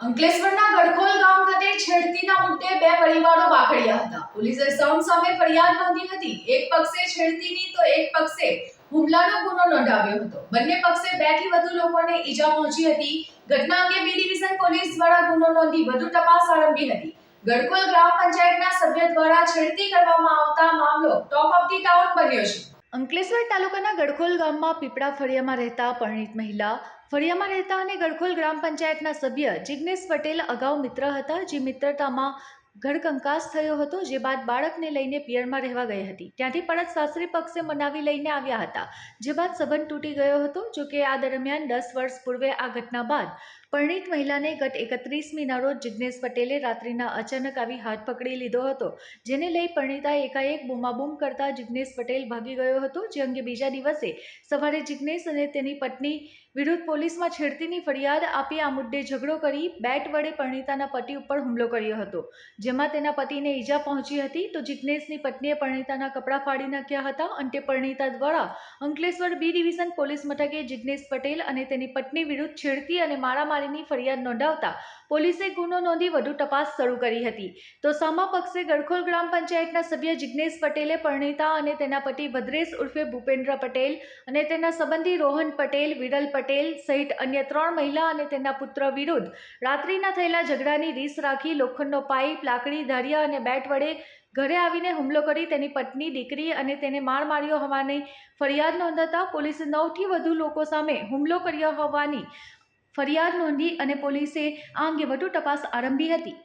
અંકલેશ્વરના ગડખોલ ગામ ખાતે છેડતીના મુદ્દે બે પરિવારો વાકડ્યા હતા. પોલીસે સૌન સામે ફરિયાદ નોંધી હતી. એક પક્ષે છેડતીની તો એક પક્ષે હુમલાનો ગુનો નોંધાવ્યો હતો. બંને પક્ષે બેથી વધુ લોકોને ઈજા પહોંચી હતી. ઘટના અંગે બી ડિવિઝન પોલીસ દ્વારા ગુનો નોંધી વધુ તપાસ આરંભી હતી. ગડકોલ ગ્રામ પંચાયતના સભ્ય દ્વારા છેડતી કરવામાં આવતા મામલો ટોપ ઓફ ધી ટાઉન બન્યો છે. અંકલેશ્વર તાલુકાના ગડખોલ ગામમાં પીપળા ફળિયામાં રહેતા પરિણીત મહિલા, ફળિયામાં રહેતા અને ગડખોલ ગ્રામ પંચાયતના સભ્ય જિગ્નેશ પટેલ અગાઉ મિત્ર હતા, જે મિત્રતામાં ઘરકંકાસ થયો હતો જે બાદ બાળકને લઈને પિયરમાં રહેવા ગઈ હતી. ત્યાંથી પરત સાસરી પક્ષે મનાવી લઈને આવ્યા હતા. જે બાદ સંબંધ તૂટી ગયો હતો, જો કે આ દરમિયાન દસ વર્ષ પૂર્વે આ ઘટના બાદ પરિણીત મહિલાને ગત એકત્રીસમીના રોજ જિજ્ઞેશ પટેલે રાત્રિના અચાનક આવી હાથ પકડી લીધો હતો, જેને લઈ પરિણીતાએ એકાએક બૂમાબૂમ કરતા જિજ્ઞેશ પટેલ ભાગી ગયો હતો, જે અંગે બીજા દિવસે સવારે જિજ્ઞેશ અને તેની પત્ની વિરુદ્ધ પોલીસમાં છેડતીની ફરિયાદ આપી આ મુદ્દે ઝઘડો કરી બેટ વડે પરિણીતાના પતિ ઉપર હુમલો કર્યો હતો. જેમાં તેના પતિને ઈજા પહોંચી હતી તો જિજ્ઞેશની પત્નીએ પરણિતાના કપડાં ફાડી નાખ્યા હતા અંતે પરણિતા દ્વારા અંકલેશ્વર બી ડિવિઝન પોલીસ મથકે જિજ્ઞેશ પટેલ અને તેની પત્ની વિરુદ્ધ છેડતી અને મારામારીની ફરિયાદ નોંધાવતા પોલીસે ગુનો નોંધી વધુ તપાસ શરૂ કરી હતી. તો સામા પક્ષે ગડખોલ ગ્રામ પંચાયતના સભ્ય જિજ્ઞેશ પટેલે, પરણિતા અને તેના પતિ ભદ્રેશ ઉર્ફે ભૂપેન્દ્ર પટેલ અને તેના સંબંધી રોહન પટેલ, વિરલ પટેલ સહિત અન્ય ત્રણ મહિલા અને તેના પુત્ર વિરુદ્ધ રાત્રિના થયેલા ઝઘડાની રીસ રાખી લોખંડનો પાઇપ, લાકડી, ધારિયા અને બેટ વડે ઘરે આવીને હુમલો કરી તેની પત્ની, દીકરી અને તેને માર માર્યો હોવાની ફરિયાદ નોંધાતા પોલીસે નવથી વધુ લોકો સામે હુમલો કર્યો હોવાની ફરિયાદ નોંધી અને પોલીસે આ અંગે વધુ તપાસ આરંભી હતી.